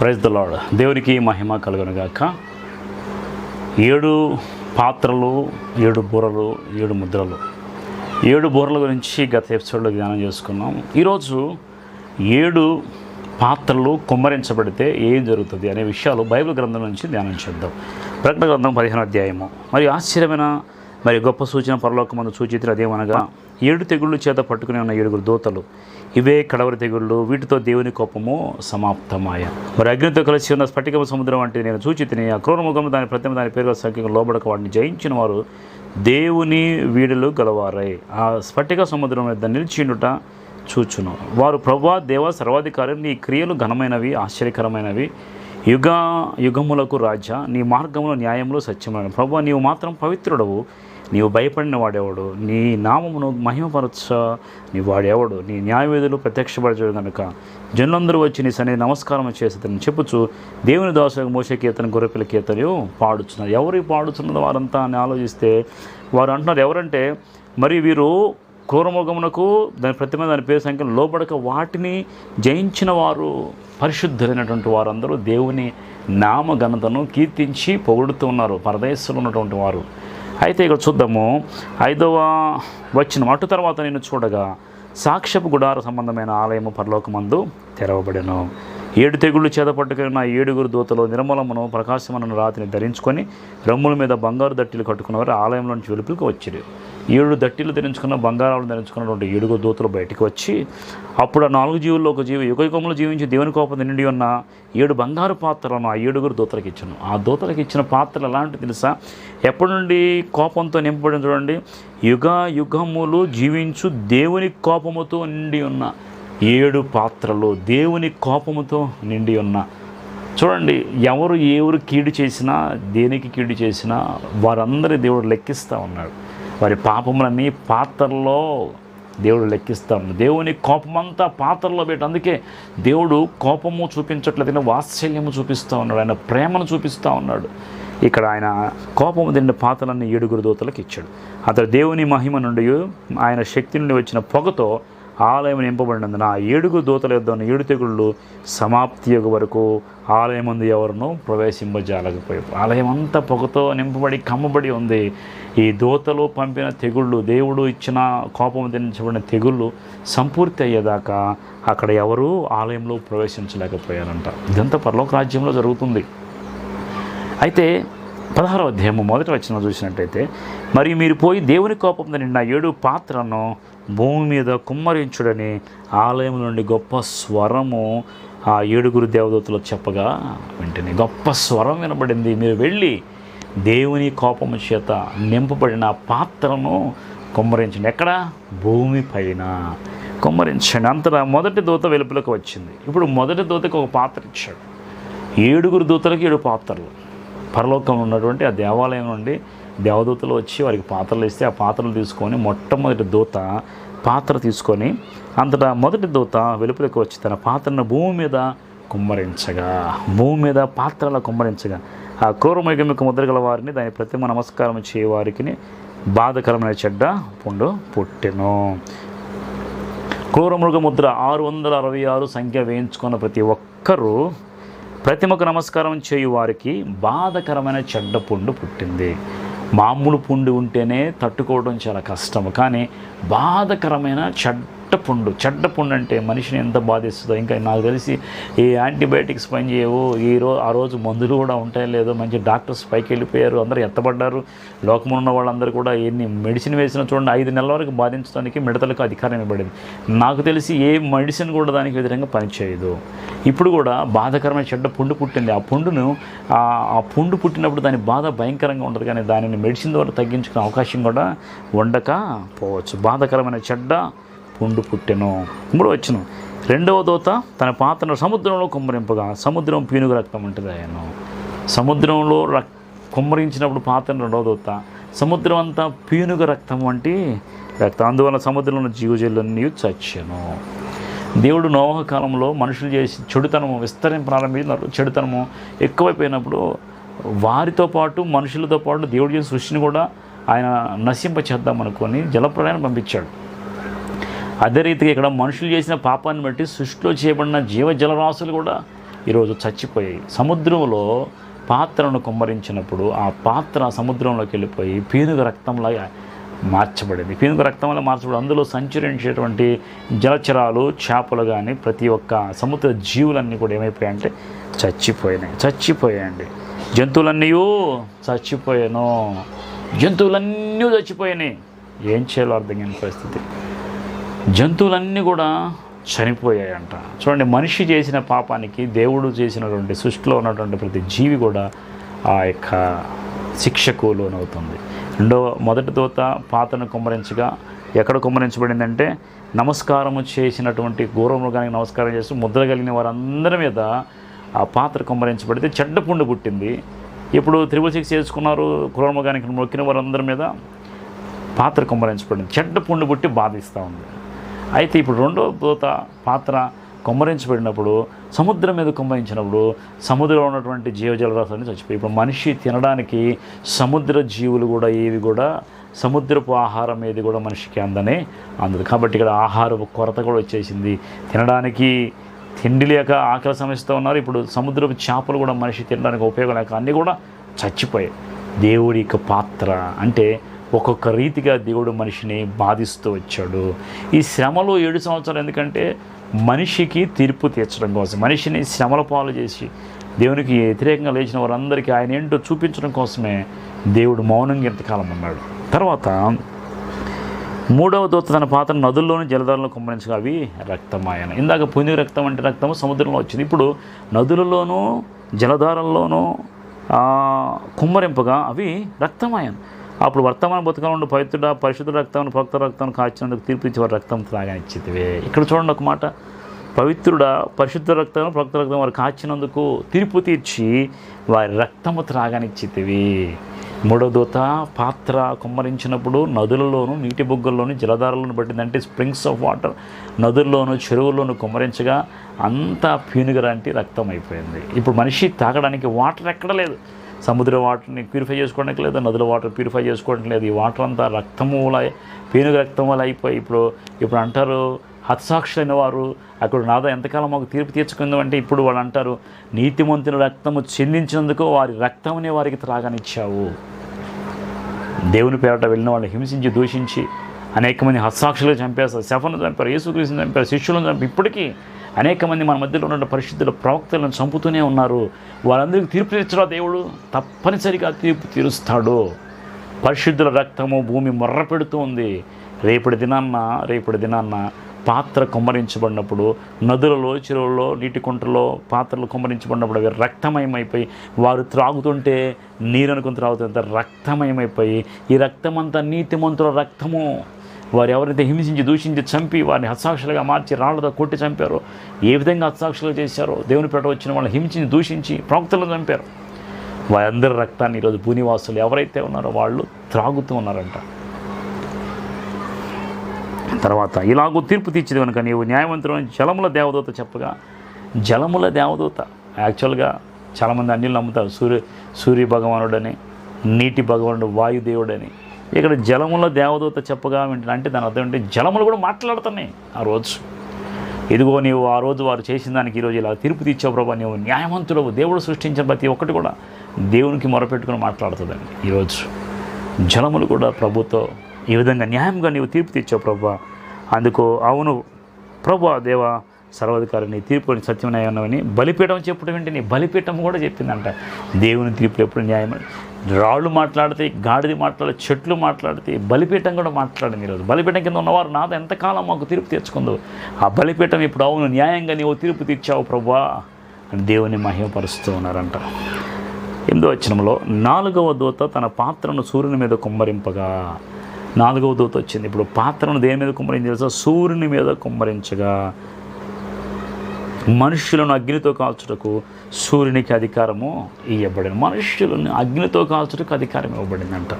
Praise the lord దేవునికి మహిమ కలుగునుగాక. ఏడు పాత్రలు ఏడు బూరలు ఏడు ముద్రలు. ఏడు బూరల గురించి గత ఎపిసోడ్లో ధ్యానం చేసుకున్నాం. ఈరోజు ఏడు పాత్రలు కుమ్మరించబడితే ఏం జరుగుతుంది అనే విషయాలు బైబిల్ గ్రంథం నుంచి ధ్యానం చేద్దాం. ప్రకటన గ్రంథం పదిహేను అధ్యాయము. మరి ఆశ్చర్యమైన మరి గొప్ప సూచన పరలోకమందు సూచితులు అదేమనగా ఏడు తెగుళ్ళు చేత పట్టుకుని ఉన్న ఏడుగురు దూతలు ఇవే కడవరి తెగుళ్ళు. వీటితో దేవుని కోపము సమాప్తమాయ మరి అగ్నితో కలిసి ఉన్న స్ఫటిక సముద్రం వంటి నేను సూచితిని ఆ క్రూరముఖం దాని ప్రతిమ దాని పేరు సంఖ్యకు లోబడక వాటిని జయించిన వారు దేవుని వీడులు గలవారై. ఆ స్ఫటిక సముద్రం మీద నిలిచిండుట చూచును. వారు ప్రభా దేవ సర్వాధికారి నీ క్రియలు ఘనమైనవి ఆశ్చర్యకరమైనవి. యుగ యుగములకు రాజ నీ మార్గంలో న్యాయములు సత్యమైన ప్రభు నీవు మాత్రం పవిత్రుడవు. నీవు భయపడిన వాడేవాడు? నీ నామమును మహిమపరచ నీ వాడేవాడు? నీ న్యాయవేదులు ప్రత్యక్షపరచడు కనుక జనులందరూ వచ్చి నీ సన్ని నమస్కారం చేసేదని చెప్పుచు దేవుని దాసు మోసే కీర్తన గొర్రెపిల్ల కీర్తనలు పాడుచున్నారు. ఎవరు పాడుతున్నదో వారంతా అని ఆలోచిస్తే వారు అంటున్నారు ఎవరంటే మరి వీరు క్రూరముఖమునకు దాని ప్రతిమ దాని పేరు సంఖ్యను లోబడక వాటిని జయించిన వారు పరిశుద్ధులైనటువంటి వారందరూ దేవుని నామ ఘనతను కీర్తించి పొగుడుతూ ఉన్నారు. పరదేశంలో ఉన్నటువంటి వారు. అయితే ఇక్కడ చూద్దాము. ఐదవ వచ్చిన అటు తర్వాత నేను చూడగా సాక్ష్యపు గుడార సంబంధమైన ఆలయము పరలోకమందు తెరవబడెను. ఏడు తెగుళ్ళు చేతపట్టుకున్న ఏడుగురు దూతలు నిర్మలమును ప్రకాశమనను రాతిని ధరించుకొని రమ్ముల మీద బంగారు దట్టిలు కట్టుకున్నవారు ఆలయంలో నుంచి వెలుపులకు వచ్చిరు. ఏడు దట్టిలు ధరించుకున్న బంగారాలు ధరించుకున్నటువంటి ఏడుగురు దూతలు బయటికి వచ్చి అప్పుడు ఆ నాలుగు జీవుల్లో ఒక జీవి యుగయుగంలో జీవించి దేవుని కోపం నిండి ఉన్న ఏడు బంగారు పాత్రలను ఆ ఏడుగురు దూతలకు ఇచ్చాను. ఆ దూతలకు ఇచ్చిన పాత్రలు ఎలాంటి తెలుసా? ఎప్పటి నుండి కోపంతో నింపబడిన చూడండి. యుగ యుగములు జీవించు దేవుని కోపముతో నిండి ఉన్న ఏడు పాత్రలు దేవుని కోపముతో నిండి ఉన్న చూడండి ఎవరు ఎవరు కీడు చేసినా దేనికి కీడు చేసినా వారందరి దేవుడు లెక్కిస్తూ ఉన్నాడు. వారి పాపములన్నీ పాత్రల్లో దేవుడు లెక్కిస్తాను దేవుని కోపమంతా పాత్రలో పెట్టి. అందుకే దేవుడు కోపము చూపించట్లేదు వాత్సల్యము చూపిస్తూ ఉన్నాడు. ఆయన ప్రేమను చూపిస్తూ ఉన్నాడు. ఇక్కడ ఆయన కోపము తిన్న పాత్రలన్నీ ఏడుగురు దూతలకు ఇచ్చాడు. అతడు దేవుని మహిమ నుండి ఆయన శక్తి నుండి వచ్చిన పొగతో ఆలయం నింపబడినందున ఆ ఏడుగురు దూతల యొద్ద ఉన్న ఏడు తెగుళ్ళు సమాప్తి యొక్క వరకు ఆలయం ముందు ఎవరినూ ప్రవేశింపజాలకపోయారు ఆలయం అంతా పొగతో నింపబడి కమ్మబడి ఉంది. ఈ దూతలు పంపిన తెగుళ్ళు దేవుడు ఇచ్చిన కోపం దించబడిన తెగుళ్ళు సంపూర్తి అయ్యేదాకా అక్కడ ఎవరూ ఆలయంలో ప్రవేశించలేకపోయారంట. ఇదంతా పరలోక రాజ్యంలో జరుగుతుంది. అయితే పదహారవ అధ్యాయము మొదటి వచ్చిన చూసినట్టయితే మరి మీరు పోయి దేవుని కోపం నిన్న ఏడు పాత్రను భూమి మీద కుమ్మరించుడని ఆలయం నుండి గొప్ప స్వరము ఆ ఏడుగురు దేవదూతలు చెప్పగా వెంటనే గొప్ప స్వరం వినబడింది. మీరు వెళ్ళి దేవుని కోపము చేత నింపబడిన పాత్రను కుమ్మరించండి. ఎక్కడ? భూమి పైన. కుమ్మరించండి. అంతటా మొదటి దూత వెలుపులకు వచ్చింది. ఇప్పుడు మొదటి దూతకు ఒక పాత్ర ఇచ్చాడు. ఏడుగురు దూతలకు ఏడు పాత్రలు. పరలోకంలో ఉన్నటువంటి ఆ దేవాలయం నుండి దేవదూతలు వచ్చి వారికి పాత్రలు ఇస్తే ఆ పాత్రలు తీసుకొని మొట్టమొదటి దూత పాత్ర తీసుకొని అంతటా మొదటి దూత వెలుపులకు వచ్చి తన పాత్రను భూమి మీద కుమ్మరించగా. భూమి మీద పాత్రల కుమ్మరించగా. ఆ క్రూరమైగమిక ముద్ర గల వారిని దాని ప్రతిమ నమస్కారం చేయవారికి బాధకరమైన చెడ్డ పుండు పుట్టెను. క్రూరమృగ ముద్ర ఆరు వందల అరవై ఆరు సంఖ్య వేయించుకున్న ప్రతి ఒక్కరూ ప్రతిమకు నమస్కారం చేయు వారికి బాధకరమైన చెడ్డ పుండు పుట్టింది. మామూలు పుండు ఉంటేనే తట్టుకోవడం చాలా కష్టం కానీ బాధకరమైన చెడ్డ పుండు చెడ్డ పుండు అంటే మనిషిని ఎంత బాధిస్తుందో ఇంకా నాకు తెలిసి ఈ యాంటీబయాటిక్స్ పనిచేయవు ఈ రో ఆ రోజు మందులు కూడా ఉంటాయో లేదో మంచి డాక్టర్స్ పైకి వెళ్ళిపోయారు అందరూ ఎత్తబడ్డారు. లోకమున్న ఉన్న వాళ్ళందరూ కూడా ఎన్ని మెడిసిన్ వేసిన చూడండి ఐదు నెలల వరకు బాధించడానికి మిడతలకు అధికారం ఇవ్వబడింది. నాకు తెలిసి ఏ మెడిసిన్ కూడా దానికి వ్యతిరేకంగా పనిచేయదు. ఇప్పుడు కూడా బాధకరమైన చెడ్డ పుండు పుట్టింది. ఆ పుండును ఆ పుండు పుట్టినప్పుడు దాని బాధ భయంకరంగా ఉండదు కానీ దానిని మెడిసిన్ ద్వారా తగ్గించుకునే అవకాశం కూడా ఉండక పోవచ్చు. బాధకరమైన చెడ్డ పుండు పుట్టెను. మూడో వచ్చిన. రెండవ దోత తన పాత్రను సముద్రంలో కుమ్మరింపగా సముద్రం పీనుగు రక్తం ఉంటుంది ఆయన సముద్రంలో రక్ కుమ్మరించినప్పుడు పాత్రను రెండవ దోత. సముద్రం అంతా పీనుగ రక్తం వంటి రక్తం. అందువల్ల సముద్రంలో జీవజీవులన్నీ చచ్చాను. దేవుడు నోవహ కాలంలో మనుషులు చేసి చెడుతనము విస్తరం ప్రారంభించినారు చెడుతనము ఎక్కువైపోయినప్పుడు వారితో పాటు మనుషులతో పాటు దేవుడు చేసిన సృష్టిని కూడా ఆయన నశింప చేద్దాం అనుకొని పంపించాడు. అదే రీతిగా ఇక్కడ మనుషులు చేసిన పాపాన్ని బట్టి సృష్టిలో చేయబడిన జీవ జలరాశులు కూడా ఈరోజు చచ్చిపోయాయి. సముద్రంలో పాత్రను కుమ్మరించినప్పుడు ఆ పాత్ర సముద్రంలోకి వెళ్ళిపోయి పీనుగ రక్తంలాగా మార్చబడింది. పీనుగ రక్తంలో మార్చబడి అందులో సంచరించేటువంటి జలచరాలు చేపలు కానీ ప్రతి ఒక్క సముద్ర జీవులన్నీ కూడా ఏమైపోయాయంటే చచ్చిపోయినాయి. చచ్చిపోయాయండి. జంతువులన్నీ చచ్చిపోయాను. జంతువులన్నీ చచ్చిపోయినాయి. ఏం చేయాలో అర్థం కాని పరిస్థితి. జంతువులన్నీ కూడా చనిపోయాయంట. చూడండి మనిషి చేసిన పాపానికి దేవుడు చేసినటువంటి సృష్టిలో ఉన్నటువంటి ప్రతి జీవి కూడా ఆ యొక్క శిక్షకు లోనవుతుంది. రెండో మొదటి దోత పాత్రను కుమ్మరించగా ఎక్కడ కుమ్మరించబడిందంటే నమస్కారము చేసినటువంటి గౌరవమృగానికి నమస్కారం చేస్తూ ముద్ర కలిగిన వారందరి మీద ఆ పాత్ర కుమ్మరించబడితే చెడ్డ పుండు పుట్టింది. ఇప్పుడు త్రిబుల్ సిక్స్ చేసుకున్నారు క్రూరమృగానికి మొక్కిన వారందరి మీద పాత్ర కుమ్మరించబడింది. చెడ్డ పుండు పుట్టి బాధిస్తూ ఉంది. అయితే ఇప్పుడు రెండో దూత పాత్ర కుమ్మరించబడినప్పుడు సముద్రం మీద కుమ్మరించినప్పుడు సముద్రంలో ఉన్నటువంటి జీవజలరాశులన్నీ చచ్చిపోయి ఇప్పుడు మనిషి తినడానికి సముద్ర జీవులు కూడా ఏవి కూడా సముద్రపు ఆహారం ఏది కూడా మనిషికి అందని అందదు. కాబట్టి ఇక్కడ ఆహారపు కొరత కూడా వచ్చేసింది. తినడానికి తిండి లేక ఆకలి సమస్యతో ఉన్నారు. ఇప్పుడు సముద్రపు చేపలు కూడా మనిషి తినడానికి ఉపయోగం లేక అన్నీ కూడా చచ్చిపోయాయి. దేవుడి యొక్క పాత్ర అంటే ఒక్కొక్క రీతిగా దేవుడు మనిషిని బాధిస్తూ వచ్చాడు. ఈ శ్రమలో ఏడు సంవత్సరాలు ఎందుకంటే మనిషికి తీర్పు తీర్చడం కోసం మనిషిని శ్రమల పాలు చేసి దేవునికి వ్యతిరేకంగా లేచిన వారందరికీ ఆయన ఏంటో చూపించడం కోసమే దేవుడు మౌనంగా ఎంతకాలం ఉన్నాడు. తర్వాత మూడవ దూత తన పాత్ర నదుల్లోని జలధారలను కుమ్మరించగా అవి రక్తమాయన. ఇందాక పుణ్య రక్తం అంటే రక్తము సముద్రంలో వచ్చింది. ఇప్పుడు నదులలోనూ జలధారల్లోనూ కుమ్మరింపగా అవి రక్తమాయన. అప్పుడు వర్తమాన బతుకంలో నుండి పవిత్రుడ పరిశుద్ధ రక్తం భక్త రక్తం కాచినందుకు తీర్పు వారి రక్తం త్రాగానిచ్చితివే. ఇక్కడ చూడండి ఒక మాట. పవిత్రుడ పరిశుద్ధ రక్తం భక్త రక్తం వారు కాచినందుకు తీర్పు తీర్చి వారి రక్తము త్రాగనిచ్చితివి. మూడో దూత పాత్ర కుమ్మరించినప్పుడు నదులలోను నీటి బుగ్గల్లోను జలధారలను పట్టిందంటే స్ప్రింగ్స్ ఆఫ్ వాటర్ నదుల్లోను చెరువుల్లోను కుమ్మరించగా అంతా పీనుగరంటి రక్తం అయిపోయింది ఇప్పుడు మనిషి తాగడానికి వాటర్ ఎక్కడ లేదు. సముద్ర వాటర్ని ప్యూరిఫై చేసుకోవడానికి లేదు నదుల వాటర్ ప్యూరిఫై చేసుకోవడానికి లేదు. ఈ వాటర్ అంతా రక్తము వల్ల పీనుగ రక్తం వల్ల అయిపోయి ఇప్పుడు ఇప్పుడు అంటారు హతసాక్షులైన వారు అక్కడ నాదో ఎంతకాలం మాకు తీర్పు తీర్చుకుందామంటే ఇప్పుడు వాళ్ళు అంటారు నీతిమంతుని రక్తము చెందించినందుకు వారి రక్తమునే వారికి త్రాగనిచ్చావు. దేవుని పేరట వెళ్ళిన వాళ్ళని హింసించి దూషించి అనేక మంది హస్తాక్షులు చంపేస్తారు శఫను చంపారు యేసుక్రీస్తుని చంపారు శిష్యులను చంపారు. ఇప్పటికీ అనేక మంది మన మధ్యలో ఉన్న పరిస్థితుల్లో ప్రవక్తలను చంపుతూనే ఉన్నారు. వారందరికీ తీర్పు తీర్చడా దేవుడు? తప్పనిసరిగా తీర్పు తీరుస్తాడు. పరిశుద్ధుల రక్తము భూమి మొర్ర పెడుతూ ఉంది రేపటి దినాన్న రేపటి దినాన్న పాత్ర కుమ్మరించబడినప్పుడు నదులలో చెరువుల్లో నీటి కుంటలో పాత్రలు కుమ్మరించబడినప్పుడు అవి రక్తమయమైపోయి వారు త్రాగుతుంటే నీరు అనుకుని త్రాగుతుంటే రక్తమయమైపోయి ఈ రక్తమంతా నీతిమంతుల రక్తము. వారు ఎవరైతే హింసించి దూషించి చంపి వారిని హస్తాక్షులుగా మార్చి రాళ్ళతో కొట్టి చంపారో ఏ విధంగా హస్తాక్షులు చేశారో దేవుని పేట వచ్చిన వాళ్ళని హింసించి దూషించి ప్రవక్తలను చంపారు. వారందరి రక్తాన్ని ఈరోజు భూనివాసులు ఎవరైతే ఉన్నారో వాళ్ళు త్రాగుతూ ఉన్నారంట. తర్వాత ఇలాగూ తీర్పు తీర్చింది కనుక నీవు న్యాయవంతుడు జలముల దేవదూత చెప్పగా జలముల దేవదూత యాక్చువల్గా చాలామంది అన్యులు నమ్ముతారు సూర్య సూర్య భగవానుడని నీటి భగవానుడు వాయుదేవుడని. ఇక్కడ జలముల దేవదూత చెప్పగా వింటున్నా అంటే దాని అర్థం ఏంటి? జలములు కూడా మాట్లాడుతున్నాయి ఆ రోజు. ఇదిగో నీవు ఆ రోజు వారు చేసిన దానికి ఈరోజు ఇలా తీర్పు తీర్చావు ప్రభా నీవు న్యాయవంతుడవు దేవుడు సృష్టించిన ప్రతి ఒక్కటి కూడా దేవునికి మొరపెట్టుకుని మాట్లాడుతుందండి ఈరోజు జలములు కూడా ప్రభుతో ఈ విధంగా న్యాయంగా నీవు తీర్పు తీర్చావు ప్రభా. అందుకు అవును ప్రభా దేవా సర్వాధికారి నీ తీర్పుని సత్యం బలిపీఠం చెప్పడం ఏంటి నీ బలిపీఠం కూడా చెప్పిందంట. దేవుని తీర్పులు ఎప్పుడు న్యాయం రాళ్ళు మాట్లాడితే గాడిది మాట్లాడే చెట్లు మాట్లాడితే బలిపీఠం కూడా మాట్లాడింది ఈరోజు బలిపీఠం కింద ఉన్నవారు నాది ఎంతకాలం మాకు తీర్పు తెచ్చుకుందో ఆ బలిపీఠం ఇప్పుడు అవును న్యాయంగా నీవు తీర్పు తీర్చావు ప్రభా అని దేవుని మహిమపరుస్తూ ఉన్నారంట. ఎనిమిదో వచనంలో నాలుగవ దూత తన పాత్రను సూర్యుని మీద కుమ్మరింపగా. నాలుగవ దూత వచ్చింది. ఇప్పుడు పాత్రను దేని మీద కుమ్మరించి సూర్యుని మీద కుమ్మరించగా. మనుష్యులను అగ్నితో కాల్చుటకు సూర్యునికి అధికారము ఇవ్వబడింది మనుష్యులను అగ్నితో కాల్చుటకు అధికారం ఇవ్వబడిందంట.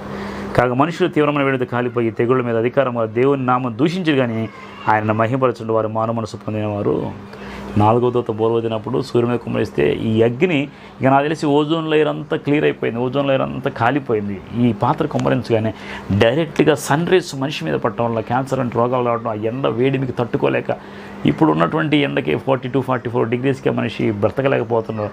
కాగా మనుషులు తీవ్రమైన వేడితో కాలిపోయి తెగుళ్ళ మీద అధికారం దేవుని నామం దూషించరు కానీ ఆయన మహిమపరచుండే వారు మానవ మనసు పొందినవారు నాలుగో దూత బోర్వదినప్పుడు సూర్యుని మీద కుమ్మరిస్తే ఈ అగ్ని ఇక నాకు తెలిసి ఓజోన్ లేయర్ అంతా క్లియర్ అయిపోయింది ఓజోన్ లేయర్ అంతా కాలిపోయింది. ఈ పాత్ర కుమ్మరించగానే డైరెక్ట్గా సన్ రేస్ మనిషి మీద పట్టడం వల్ల క్యాన్సర్ అంటే రోగాలు రావడం ఆ ఎండ వేడిమికి తట్టుకోలేక ఇప్పుడు ఉన్నటువంటి ఎండకి ఫార్టీ టూ ఫార్టీ ఫోర్ డిగ్రీస్కే మనిషి బ్రతకలేకపోతున్నారు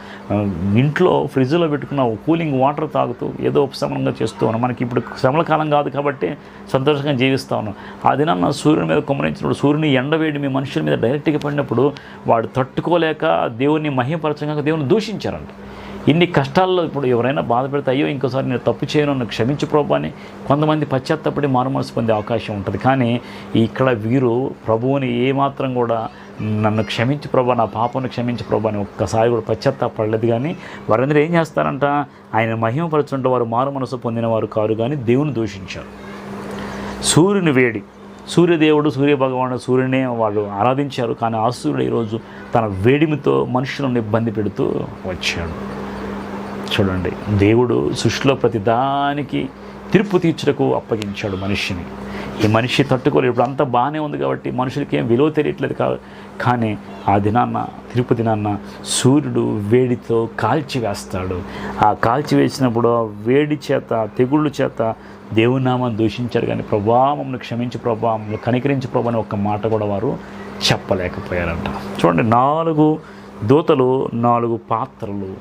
ఇంట్లో ఫ్రిడ్జ్లో పెట్టుకున్న కూలింగ్ వాటర్ తాగుతూ ఏదో ఉపశమనంగా చేస్తూ ఉన్నాం. మనకి ఇప్పుడు శ్రమల కాలం కాదు కాబట్టి సంతోషంగా జీవిస్తూ ఉన్నాం. ఆ దినాన్న సూర్యుని మీద కుమ్మరించినప్పుడు సూర్యుని ఎండవేడి మీ మనుషుల మీద డైరెక్ట్గా పడినప్పుడు వాడు తట్టుకోలేక దేవుణ్ణి మహిమపరచగా దేవుని దూషించారంట. ఇన్ని కష్టాల్లో ఇప్పుడు ఎవరైనా బాధ పెడితే అయ్యో ఇంకోసారి నేను తప్పు చేయను నన్ను క్షమించు ప్రభు అని కొంతమంది పశ్చాత్తపడి మారుమనసు పొందే అవకాశం ఉంటుంది. కానీ ఇక్కడ వీరు ప్రభువుని ఏమాత్రం కూడా నన్ను క్షమించు ప్రభా నా పాపను క్షమించు ప్రభా అని ఒక్కసారి కూడా పశ్చాత్తాపడలేదు. కానీ వారందరూ ఏం చేస్తారంట? ఆయన మహిమపరచుంటే వారు మారు మనసు పొందిన వారు కారు కానీ దేవుని దూషించారు. సూర్యుని వేడి సూర్యదేవుడు సూర్య భగవానుడు సూర్యునే వాళ్ళు ఆరాధించారు. కానీ ఆ సూర్యుడు ఈరోజు తన వేడిమితో మనుషులను ఇబ్బంది పెడుతూ వచ్చాడు. చూడండి దేవుడు సృష్టిలో ప్రతి దానికి తీర్పు తీర్చుటకు అప్పగించాడు మనిషిని. ఈ మనిషి తట్టుకోలేదు ఇప్పుడు అంతా బాగానే ఉంది కాబట్టి మనుషులకి ఏం విలువ తెలియట్లేదు కా కానీ ఆ దినాన్న తిరుపు దినాన్న సూర్యుడు వేడితో కాల్చి వేస్తాడు. ఆ కాల్చి వేసినప్పుడు ఆ వేడి చేత తెగుళ్ళు చేత దేవుని నామాన్ని దూషించారు కానీ ప్రభా మమ్మల్ని క్షమించి ప్రభా మమ్మల్ని కనికరించి ప్రభా అని ఒక్క మాట కూడా వారు చెప్పలేకపోయారంట. చూడండి నాలుగు దూతలు నాలుగు పాత్రలు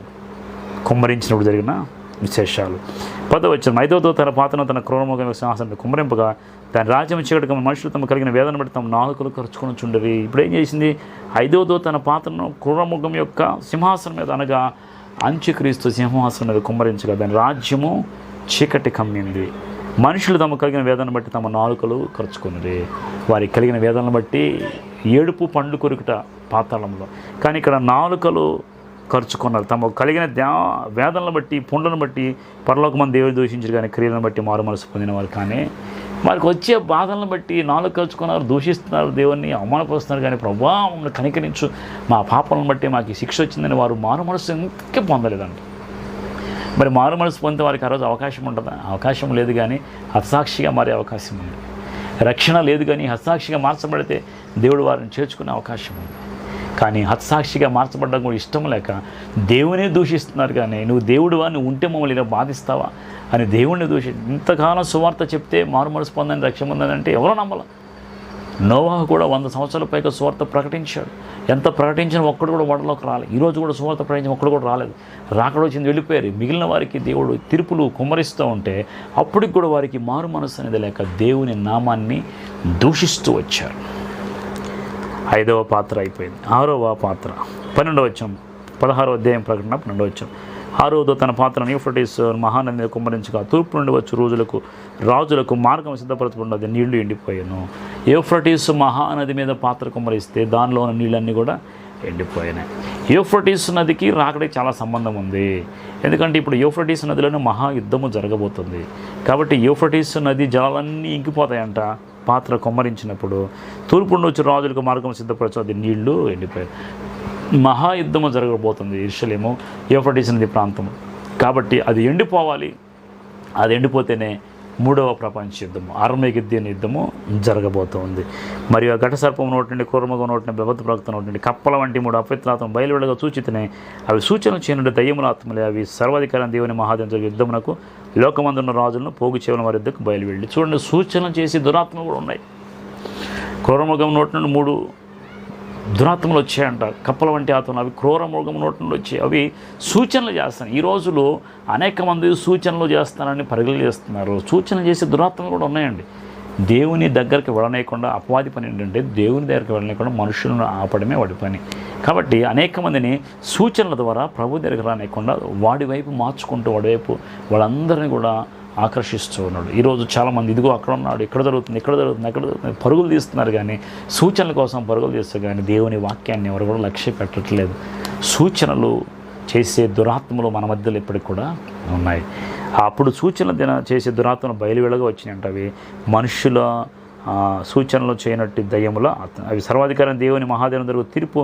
కుమ్మరించినప్పుడు జరిగిన విశేషాలు. పదవచ్చిన దూత తన పాత్రను తన క్రోణముఖ సింహాసనం కుమ్మరింపగా దాని రాజ్యం చీకటి మనుషులు తమ కలిగిన వేదన బట్టి తమ నాలుకలు ఖర్చుకొని చుండవి ఇప్పుడు ఏం చేసింది? ఐదవతో తన పాత్రను క్రూరముఖం యొక్క సింహాసనం మీద అనగా అంత్యక్రీస్తు సింహాసనం మీద కుమ్మరించగా దాని రాజ్యము చీకటి కమ్మింది. మనుషులు తమ కలిగిన వేదన బట్టి తమ నాలుకలు ఖర్చుకున్నది వారికి కలిగిన వేదనను బట్టి ఏడుపు పండు కొరుకుట పాతాళంలో. కానీ ఇక్కడ నాలుకలు ఖర్చుకున్నారు తమకు కలిగిన దా వేదనలను బట్టి పుండ్లను బట్టి పరలోకమంది దేవుని దూషించారు కానీ క్రియలను బట్టి మారు మనసు పొందిన వారు కానీ వారికి వచ్చే బాధలను బట్టి నాలుగు కలుచుకున్నారు దూషిస్తున్నారు దేవుణ్ణి అవమానపరుస్తున్నారు. కానీ ప్రభా మమ్మల్ని కనికరించు. మా పాపలను బట్టి మాకు శిక్ష వచ్చిందని వారు మారు మనసు ఇంకే పొందలేదంట మరి మారు మనసు పొందితే వారికి ఆ రోజు అవకాశం ఉండదా అవకాశం లేదు కానీ హత్సాక్షిగా మారే అవకాశం ఉంది. రక్షణ లేదు కానీ హస్తాక్షిగా మార్చబడితే దేవుడు వారిని చేర్చుకునే అవకాశం ఉంది. కానీ హత్సాక్షిగా మార్చబడడం కూడా ఇష్టం లేక దేవునే దూషిస్తున్నారు కానీ నువ్వు దేవుడు నువ్వు ఉంటే మమ్మల్ని ఇలా బాధిస్తావా? అని దేవుణ్ణి దూషి ఇంతకాలం సువార్త చెప్తే మారు మనసు పొందని రక్షణ పొందని అంటే ఎవరో నమ్మల నోవాహ కూడా వంద సంవత్సరాల పైగా సువార్త ప్రకటించాడు. ఎంత ప్రకటించిన ఒక్కడు కూడా వడలోకి రాలేదు ఈరోజు కూడా సువార్త ప్రకటించిన ఒక్కడు కూడా రాలేదు. రాకడొచ్చింది వెళ్ళిపోయారు. మిగిలిన వారికి దేవుడు తీర్పులు కుమ్మరిస్తూ ఉంటే అప్పటికి కూడా వారికి మారు మనసు అనేది లేక దేవుని నామాన్ని దూషిస్తూ వచ్చారు. ఐదవ పాత్ర అయిపోయింది. ఆరవ పాత్ర. పన్నెండవ వచ్చాం అధ్యాయం ప్రకటన పన్నెండవ వచ్చాం ఆరోదో తన పాత్రను యూఫ్రటీస్ మహానంది కుమ్మరించగా తూర్పు నుండి వచ్చి రోజులకు రాజులకు మార్గం సిద్ధపరచబడినది నీళ్ళు ఎండిపోయాను. యూఫ్రటీస్ మహానది మీద పాత్ర కుమ్మరిస్తే దానిలో ఉన్న నీళ్ళన్నీ కూడా ఎండిపోయినాయి. యూఫ్రటీస్ నదికి రాకడికి చాలా సంబంధం ఉంది. ఎందుకంటే ఇప్పుడు యూఫ్రటీస్ నదిలోనే మహా యుద్ధము జరగబోతుంది. కాబట్టి యూఫ్రటీస్ నది జలాలన్నీ ఇంకిపోతాయంట పాత్ర కొమ్మరించినప్పుడు. తూర్పు నుండి వచ్చి రాజులకు మార్గం సిద్ధపరచు అది నీళ్ళు ఎండిపోయాయి. మహాయుద్ధము జరగబోతుంది ఇర్షలేము యూఫ్రటీస్ నది ప్రాంతం. కాబట్టి అది ఎండిపోవాలి. అది ఎండిపోతేనే మూడవ ప్రపంచ యుద్ధము ఆర్మేగిద్దిన యుద్ధము జరగబోతోంది. మరియు ఆ ఘట నోటి నుండి కూర్మగం నోటి నుండి ప్రవక్త నోటి నుండి కప్పల వంటి మూడు అపవిత్రాత్మ బయలువెడగా సూచితనే అవి సూచనలు చేయనుండి దయ్యముల ఆత్మలే అవి సర్వాధికారం దేవుని మహాదేవం జరిగే యుద్ధమునకు లోకమందున్న రాజులను పోగు చేయడం వారి యుద్ధకు బయలువెళ్ళి. చూడండి సూచనలు చేసి దురాత్మలు కూడా ఉన్నాయి. క్రూరమృగం నోటి నుండి మూడు దురాత్మలు వచ్చాయంట. కప్పల వంటి ఆత్మలు అవి క్రూర మృగం నోటి నుండి వచ్చాయి. అవి సూచనలు చేస్తాను ఈ రోజులు అనేక మంది సూచనలు చేస్తానని పరుగులు చేస్తున్నారు. సూచనలు చేసే దురాత్మలు కూడా ఉన్నాయండి. దేవుని దగ్గరికి వెళ్ళనేయకుండా అపవాది పని ఏంటంటే దేవుని దగ్గరికి వెళ్ళలేకుండా మనుషులను ఆపడమే వాడి పని. కాబట్టి అనేక మందిని సూచనల ద్వారా ప్రభు దగ్గరికి రానేయకుండా వాడి వైపు మార్చుకుంటూ వాడి వైపు వాళ్ళందరినీ కూడా ఆకర్షిస్తూ ఉన్నాడు. ఈరోజు చాలామంది ఇదిగో అక్కడ ఉన్నాడు ఇక్కడ జరుగుతుంది ఇక్కడ జరుగుతుంది ఎక్కడ జరుగుతుంది. పరుగులు తీస్తున్నారు కానీ సూచనల కోసం పరుగులు తీస్తారు కానీ దేవుని వాక్యాన్ని ఎవరు కూడా లక్ష్య పెట్టట్లేదు. సూచనలు చేసే దురాత్మలు మన మధ్యలో ఇప్పటికి కూడా ఉన్నాయి. అప్పుడు సూచనలు దిన చేసే దురాత్మలు బయలువెళ్ళగా వచ్చినాయంట అవి. మనుషుల సూచనలు చేయనట్టు దయ్యముల అవి సర్వాధికారం దేవుని మహాదేవుని జరుగు తీర్పు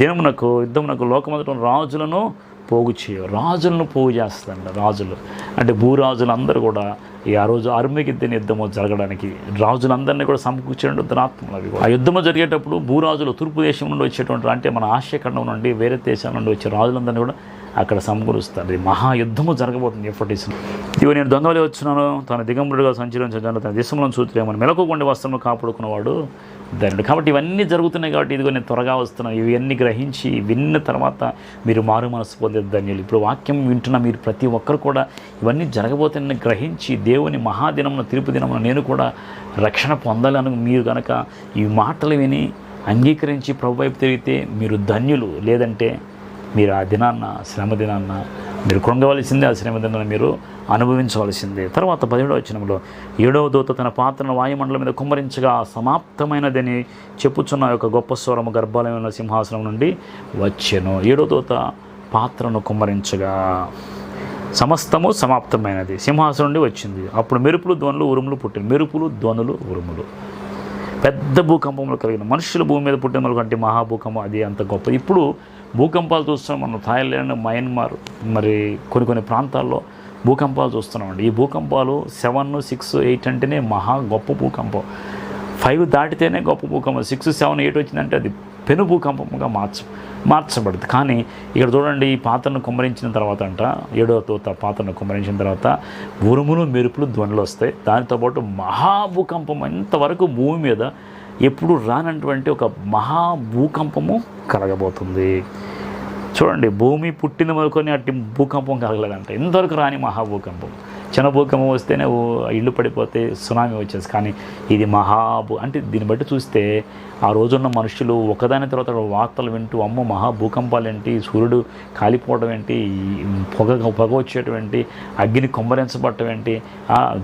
దినమునకు యుద్ధమునకు లోకమంతటం రాజులను పోగు చేయ రాజులను పోగు చేస్తుందండి రాజులు. అంటే భూరాజులు అందరూ కూడా ఈ ఆ రోజు అర్మగిద్దిన యుద్ధము జరగడానికి రాజులందరినీ కూడా సమకూర్చేటువంటి దురాత్మలు అవి ఆ యుద్ధము జరిగేటప్పుడు భూరాజులు తూర్పు దేశం నుండి వచ్చేటువంటి అంటే మన ఆసియా ఖండం నుండి వేరే దేశాల నుండి వచ్చే రాజులందరినీ కూడా అక్కడ సమకూరుస్తారు. ఇది మహాయుద్ధము జరగబోతుంది ఎఫర్టీస్ ఇవి నేను దొంగలే వచ్చినాను. తన దిగంబరుడుగా సంచరించడానికి తన దేశంలో చూతులేమని మెలకుకొండి వస్త్రము కాపాడుకున్నవాడు ధనుడు. కాబట్టి ఇవన్నీ జరుగుతున్నాయి కాబట్టి ఇదిగో నేను త్వరగా వస్తున్నాను ఇవన్నీ గ్రహించి విన్న తర్వాత మీరు మారు మనసు పొందే ధన్యులు. ఇప్పుడు వాక్యం వింటున్న మీరు ప్రతి ఒక్కరు కూడా ఇవన్నీ జరగబోతున్నాయని గ్రహించి దేవుని మహాదినమున తిరుపు దినమున నేను కూడా రక్షణ పొందాలని మీరు కనుక ఈ మాటలు విని అంగీకరించి ప్రభు వైపు తిరిగితే మీరు ధన్యులు. లేదంటే మీరు ఆ దినాన్న శ్రమ దినాన్న మీరు కృంగవలసిందే ఆ శ్రమ దినాన్ని మీరు అనుభవించవలసిందే. తర్వాత పదిహేడవ వచనంలో ఏడవ దూత తన పాత్రను వాయుమండలం మీద కుమ్మరించగా సమాప్తమైనదని చెప్పుచున్న యొక్క గొప్ప స్వరము గర్భాలయమైన సింహాసనం నుండి వచ్చెను. ఏడవ దూత పాత్రను కుమ్మరించగా సమస్తము సమాప్తమైనది. సింహాసనం నుండి వచ్చింది. అప్పుడు మెరుపులు ధ్వనులు ఉరుములు పుట్టిన మెరుపులు ధ్వనులు ఉరుములు. పెద్ద భూకంపములు కలిగిన మనుషులు భూమి మీద పుట్టిన కంటే మహాభూకంపం అది అంత గొప్ప ఇప్పుడు భూకంపాలు చూస్తున్నాం మనం థాయిలాండ్ మయన్మార్ మరి కొన్ని కొన్ని ప్రాంతాల్లో భూకంపాలు చూస్తున్నామండి. ఈ భూకంపాలు సెవెన్ సిక్స్ ఎయిట్ అంటేనే మహా గొప్ప భూకంపం. ఫైవ్ దాటితేనే గొప్ప భూకంపం. సిక్స్ సెవెన్ ఎయిట్ వచ్చిందంటే అది పెను భూకంపంగా మార్చ మార్చబడుతుంది. కానీ ఇక్కడ చూడండి ఈ పాత్రను కుమ్మరించిన తర్వాత అంట ఏడవ తోత పాత్రను కుమ్మరించిన తర్వాత ఉరుములు మెరుపులు ధ్వనులు వస్తాయి. దానితో పాటు మహాభూకంపం ఇంతవరకు భూమి మీద ఎప్పుడు రానటువంటి ఒక మహాభూకంపము కలగబోతుంది. చూడండి భూమి పుట్టిన వరకుని అట్టి భూకంపం కలగలేదంట. ఇంతవరకు రాని మహాభూకంపం చిన్న భూకంపం వస్తేనే ఓ ఇల్లు పడిపోతే సునామీ వచ్చేసి కానీ ఇది మహాభూ అంటే దీన్ని బట్టి చూస్తే ఆ రోజున్న మనుషులు ఒకదాని తర్వాత వార్తలు వింటూ అమ్మ మహాభూకంపాలు ఏంటి సూర్యుడు కాలిపోవడం ఏంటి పొగ పొగ వచ్చేయటం ఏంటి అగ్ని కొమ్మరించబడటం ఏంటి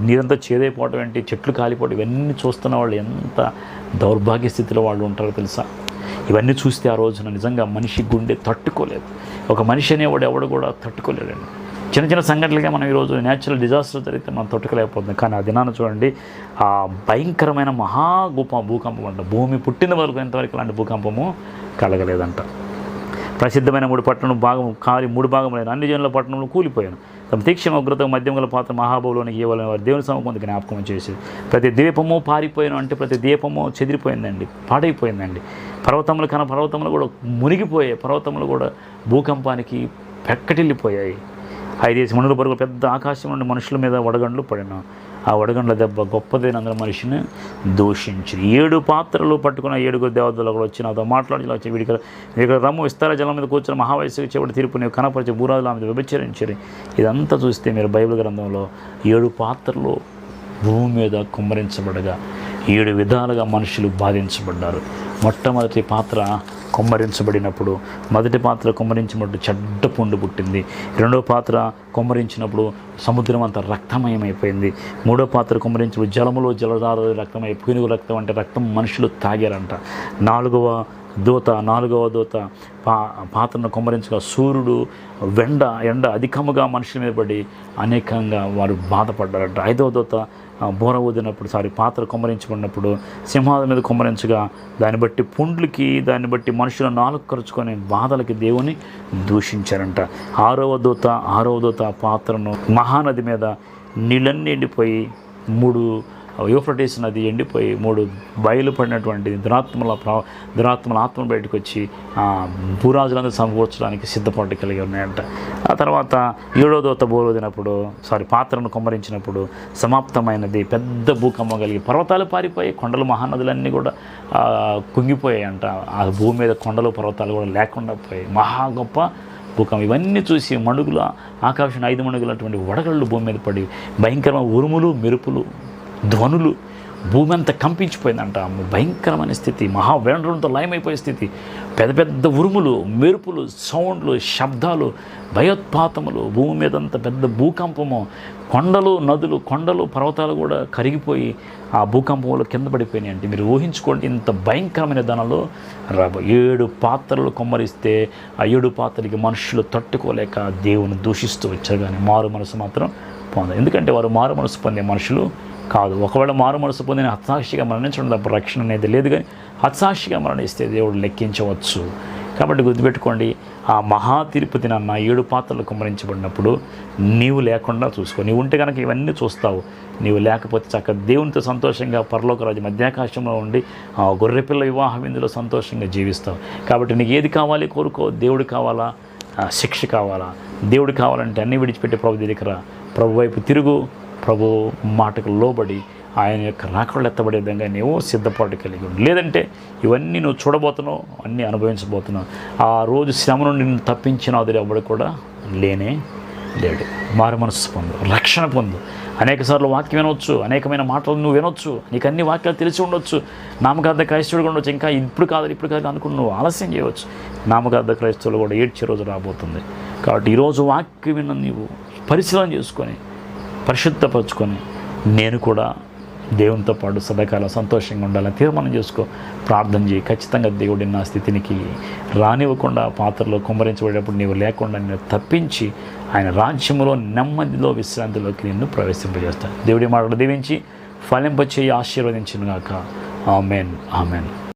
నీరంతా చేదైపోవటం ఏంటి చెట్లు కాలిపోవడం ఇవన్నీ చూస్తున్న వాళ్ళు ఎంత దౌర్భాగ్య స్థితిలో వాళ్ళు ఉంటారో తెలుసా? ఇవన్నీ చూస్తే ఆ రోజున నిజంగా మనిషి గుండె తట్టుకోలేదు. ఒక మనిషి అనేవాడు ఎవడు కూడా తట్టుకోలేడండి. చిన్న చిన్న సంఘటనలుగా మనం ఈరోజు న్యాచురల్ డిజాస్టర్ జరిగితే మనం తట్టుకోలేకపోతుంది. కానీ ఆ దినాన చూడండి ఆ భయంకరమైన మహా భూప భూకంపం అంట. భూమి పుట్టిన వరకు ఎంతవరకు అలాంటి భూకంపము కలగలేదంట. ప్రసిద్ధమైన మూడు పట్టణం భాగం కాలి మూడు భాగములైన అన్ని జనుల పట్టణంలో కూలిపోయాను. తమ తీక్షణ ఉగ్రత మధ్యం గల పాత్ర మహాబోలోనికి ఇవ్వాలని వారు దేవుని సమకం జ్ఞాపకం చేసేది ప్రతి దీపము పారిపోయాను అంటే ప్రతి దీపము చెదిరిపోయిందండి పాడైపోయిందండి. పర్వతములు కన పర్వతములు కూడా మునిగిపోయాయి. పర్వతములు కూడా భూకంపానికి పెక్కటిల్లిపోయాయి. ఐదేసి మనుల వరకు పెద్ద ఆకాశం నుండి మనుషుల మీద వడగండ్లు పడిన. ఆ వడగండ్ల దెబ్బ గొప్పదైన అందరూ మనిషిని దూషించి. ఏడు పాత్రలు పట్టుకున్న ఏడుగురు దేవతలు కూడా వచ్చి నాతో మాట్లాడి వచ్చి వీడికి వీడికి రమ్ము విస్తార జలం మీద కూర్చున్న మహావయస్సుకి చెవిటి తీర్పు నీవు కనపరిచి భూరాజుల మీద విభచరించరు. ఇదంతా చూస్తే మీరు బైబిల్ గ్రంథంలో ఏడు పాత్రలు భూమి మీద కుమ్మరించబడగా ఏడు విధాలుగా మనుషులు బాధించబడ్డారు. మొట్టమొదటి పాత్ర కొమ్మరించబడినప్పుడు మొదటి పాత్ర కొమ్మరించినప్పుడు చెడ్డ పుండు పుట్టింది. రెండో పాత్ర కొమ్మరించినప్పుడు సముద్రం అంతా రక్తమయమైపోయింది. మూడో పాత్ర కొమ్మరించినప్పుడు జలములో జలధారలు రక్తమై పునుగు రక్తం అంటే రక్తం మనుషులు తాగారంట. నాలుగవ దూత నాలుగవ దూత పా పాత్రను కొమ్మరించగా సూర్యుడు వెండ ఎండ అధికముగా మనుషుల మీద పడి అనేకంగా వారు బాధపడ్డారంట. ఐదవ దూత బోర ఊదినప్పుడు సారీ పాత్ర కుమ్మరించబడినప్పుడు సింహాల మీద కుమ్మరించగా దాన్ని బట్టి పుండ్లకి దాన్ని బట్టి మనుషుల నాలుగు ఖర్చుకొని బాధలకి దేవుని దూషించారంట. ఆరవ దూత ఆరవ దూత పాత్రను మహానది మీద నీళ్ళన్నీ ఎండిపోయి మూడు యూఫ్రటీస్ నది ఎండిపోయి మూడు బయలుపడినటువంటి దురాత్మల ప్రా దురాత్మల ఆత్మ బయటకు వచ్చి భూరాజులందరూ సమకూర్చడానికి సిద్ధపాటు కలిగి ఉన్నాయంట. ఆ తర్వాత ఏడో దోత బోరుదినప్పుడు సారీ పాత్రను కుమ్మరించినప్పుడు సమాప్తమైనది పెద్ద భూకంపం కలిగి పర్వతాలు పారిపోయి కొండలు మహానదులన్నీ కూడా కుంగిపోయాయంట. ఆ భూమి మీద కొండలు పర్వతాలు కూడా లేకుండా పోయాయి మహా గొప్ప భూకంపం. ఇవన్నీ చూసి మణుగుల ఆకాశం ఐదు మణుగులు అటువంటి వడగళ్ళు భూమి మీద పడి భయంకరమైన ఉరుములు మెరుపులు ధ్వనులు భూమి అంతా కంపించిపోయిందంట. భయంకరమైన స్థితి మహావేండ్రంతో లయమైపోయే స్థితి. పెద్ద పెద్ద ఉరుములు మెరుపులు సౌండ్లు శబ్దాలు భయోత్పాతములు భూమి మీద అంత పెద్ద భూకంపము కొండలు నదులు కొండలు పర్వతాలు కూడా కరిగిపోయి ఆ భూకంపంలో కింద పడిపోయినాయి అంటే. మీరు ఊహించుకోండి ఇంత భయంకరమైన ధనలో రాబో ఏడు పాత్రలు కొమ్మరిస్తే ఆ ఏడు పాత్రలకి మనుషులు తట్టుకోలేక దేవుని దూషిస్తూ వచ్చారు కానీ మారు మనసు మాత్రం పొందారు ఎందుకంటే వారు మారు మనసు పొందే మనుషులు కాదు. ఒకవేళ మారు మనసు పొందిన హత్సాక్షిగా మరణించడం తప్ప రక్షణ అనేది లేదు కానీ హత్సాక్షిగా మరణిస్తే దేవుడు లెక్కించవచ్చు. కాబట్టి గుర్తుపెట్టుకోండి ఆ మహా తిరుపతి నన్న ఏడు పాత్రలు కుమ్మరించబడినప్పుడు నీవు లేకుండా చూసుకో. నీవు ఉంటే కనుక ఇవన్నీ చూస్తావు. నీవు లేకపోతే చక్క దేవునితో సంతోషంగా పరలోకరాజు మధ్యాకాశంలో ఉండి ఆ గొర్రెపిల్ల వివాహ విందులో సంతోషంగా జీవిస్తావు. కాబట్టి నీకు ఏది కావాలి కోరుకో. దేవుడు కావాలా? శిక్ష కావాలా? దేవుడు కావాలంటే అన్నీ విడిచిపెట్టి ప్రభు దగ్గర రా. ప్రభు వైపు తిరుగు. ప్రభు మాటకు లోబడి ఆయన యొక్క రాకళ్ళు ఎత్తబడే విధంగా నీవు సిద్ధపాటు కలిగి ఉండు. లేదంటే ఇవన్నీ నువ్వు చూడబోతున్నావు అన్నీ అనుభవించబోతున్నావు. ఆ రోజు శ్రమ నుండి నిన్ను తప్పించిన అది ఎవడు కూడా లేనే లేడు. మారు మనసు పొందు రక్షణ పొందు. అనేక సార్లు వాక్యం వినవచ్చు అనేకమైన మాటలు నువ్వు వినొచ్చు నీకు అన్ని వాక్యాలు తెలిసి ఉండొచ్చు. నామకార్థ క్రైస్తవుడు ఉండొచ్చు. ఇంకా ఇప్పుడు కాదు ఇప్పుడు కాదు అనుకుని నువ్వు ఆలస్యం చేయవచ్చు. నామకార్థ క్రైస్తవులు కూడా ఏడ్చే రోజు రాబోతుంది. కాబట్టి ఈరోజు వాక్యం విన్న నీవు పరిశీలన చేసుకొని పరిశుద్ధపరచుకొని నేను కూడా దేవునితో పాటు సదాకాలం సంతోషంగా ఉండాలని తీర్మానం చేసుకో. ప్రార్థన చేయి. ఖచ్చితంగా దేవుడి నా స్థితినికి రానివ్వకుండా పాత్రలో కుమ్మరించబడేటప్పుడు నీవు లేకుండా నేను తప్పించి ఆయన రాజ్యంలో నెమ్మదిలో విశ్రాంతిలోకి నిన్ను ప్రవేశింపజేస్తాను. దేవుడి మాటలు దీవించి ఫలింపచేయి ఆశీర్వదించినగాక. ఆమెన్. ఆమెన్.